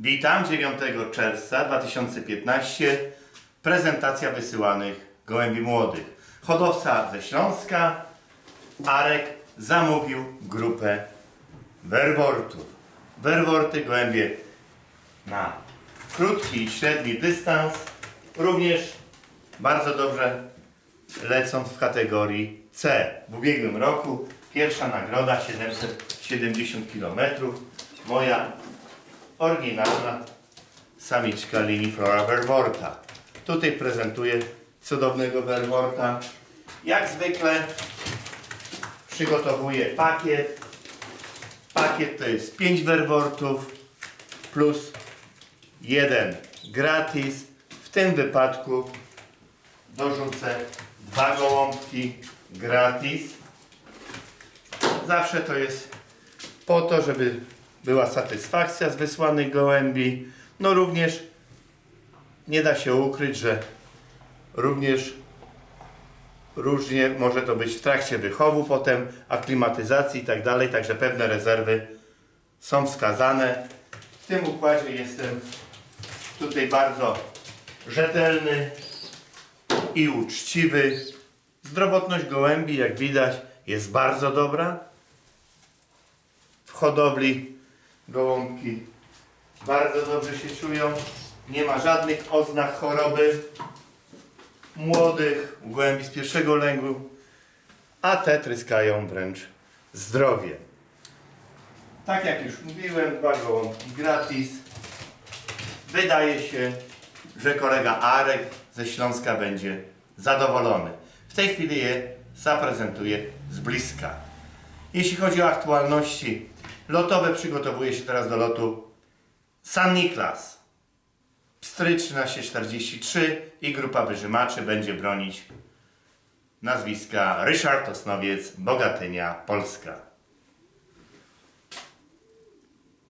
Witam 9 czerwca 2015. Prezentacja wysyłanych gołębi młodych. Hodowca ze Śląska, Arek, zamówił grupę werwortów. Werworty, gołębie na krótki i średni dystans. Również bardzo dobrze lecąc w kategorii C. W ubiegłym roku pierwsza nagroda 770 km. Moja oryginalna samiczka linii Flora Verworta. Tutaj prezentuję cudownego Verworta. Jak zwykle przygotowuję pakiet. Pakiet to jest 5 Verwortów plus jeden gratis. W tym wypadku dorzucę dwa gołąbki gratis. Zawsze to jest po to, żeby była satysfakcja z wysłanych gołębi. No również nie da się ukryć, że również różnie może to być w trakcie wychowu, potem aklimatyzacji i tak dalej, także pewne rezerwy są wskazane. W tym układzie jestem tutaj bardzo rzetelny i uczciwy. Zdrowotność gołębi, jak widać, jest bardzo dobra. W hodowli gołąbki bardzo dobrze się czują. Nie ma żadnych oznak choroby. Młodych, u gołębi z pierwszego lęgu, a te tryskają wręcz zdrowie. Tak jak już mówiłem, dwa gołąbki gratis. Wydaje się, że kolega Arek ze Śląska będzie zadowolony. W tej chwili je zaprezentuję z bliska. Jeśli chodzi o aktualności lotowe, przygotowuję się teraz do lotu San Niklas. Pstry 1343 i grupa wyżymaczy będzie bronić nazwiska Ryszard Osnowiec, Bogatynia, Polska.